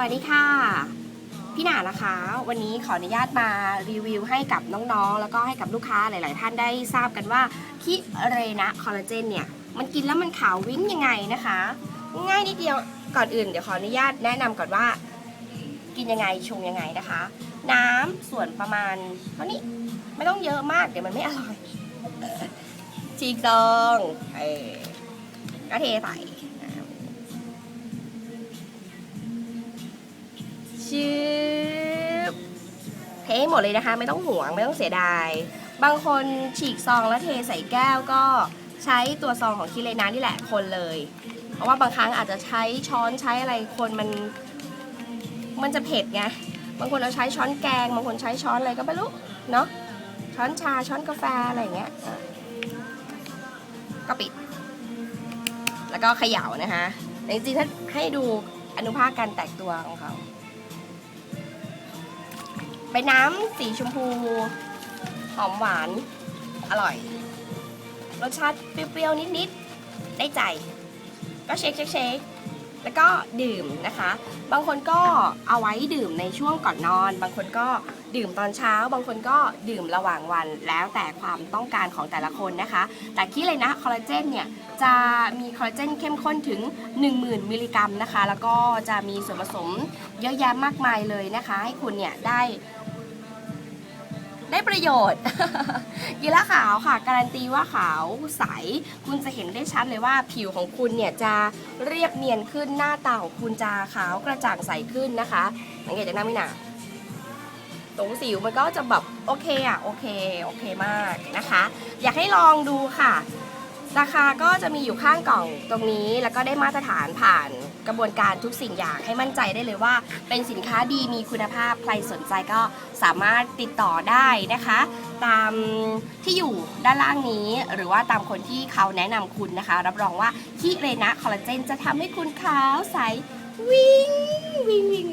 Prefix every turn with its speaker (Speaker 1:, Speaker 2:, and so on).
Speaker 1: วัสดีค่ะ พี่หนานะคะ วันนี้ขออนุญาตมารีวิวให้กับน้องๆ แล้วก็ให้กับลูกค้าหลาย ๆ ท่านได้ทราบกันว่าคิเรนะคอลลาเจนเนี่ย มันกินแล้วมันขาววิ่งยังไงนะคะ ง่ายนิดเดียวก่อนอื่นเดี๋ยวขออนุญาตแนะนำก่อนว่า กินยังไงชงยังไงนะคะ น้ำส่วนประมาณเท่านี้ไม่ต้องเยอะมากเดี๋ยวมันไม่อร่อยชีกซองเออก็เทใส่ เทให้หมดเลยนะคะ ไม่ต้องห่วงไม่ต้องเสียดาย บางคนฉีกซองแล้วเทใส่แก้วก็ใช้ตัวซองของคิเลนานี่แหละคนเลย เพราะว่าบางครั้งอาจจะใช้ช้อนใช้อะไรคนมัน มันจะเผ็ดไงบางคนเราใช้ช้อนแกง บางคนใช้ช้อนอะไรก็ไม่รู้เนาะช้อนชาช้อนกาแฟอะไรอย่างเงี้ยก็ปิด แล้วก็เขย่านะคะจริงๆถ้าให้ดูอนุภาคการแตกตัวของเขา เป็นน้ำสีชมพู หอมหวาน อร่อย รสชาติเปรี้ยวๆ นิดๆ ได้ใจ ก็เช็คเช็คเชคแล้วก็ดื่มนะคะ บางคนก็เอาไว้ดื่มในช่วงก่อนนอน บางคนก็ดื่มตอนเช้า บางคนก็ดื่มระหว่างวัน แล้วแต่ความต้องการของแต่ละคนนะคะ แต่ที่เลยนะคอลลาเจนเนี่ยจะมีคอลลาเจนเข้มข้นถึง 10,000 มิลลิกรัมนะคะ แล้วก็จะมีส่วนผสมเยอะแยะมากมายเลยนะคะ ให้คุณเนี่ยได้ ได้ประโยชน์กีฬาขาวค่ะ การันตีว่าขาวใส คุณจะเห็นได้ชัดเลยว่าผิวของคุณเนี่ยจะเรียบเนียนขึ้นหน้าตาของคุณจะขาวกระจ่างใสขึ้นนะคะสังเกตจากหน้าไม่หนาตรงสิวมันก็จะแบบโอเคอะโอเคโอเคมากนะคะ อยากให้ลองดูค่ะ ราคาก็จะมีอยู่ข้างกล่องตรงนี้ แล้วก็ได้มาตรฐานผ่านกระบวนการทุกสิ่งอย่างให้มั่นใจได้เลยว่า เป็นสินค้าดีมีคุณภาพใครสนใจก็สามารถติดต่อได้นะคะ ตามที่อยู่ด้านล่างนี้ หรือว่าตามคนที่เขาแนะนำคุณนะคะ รับรองว่าคิเรนะคอลลาเจนจะทำให้คุณขาวใสวิ่งวิ่ง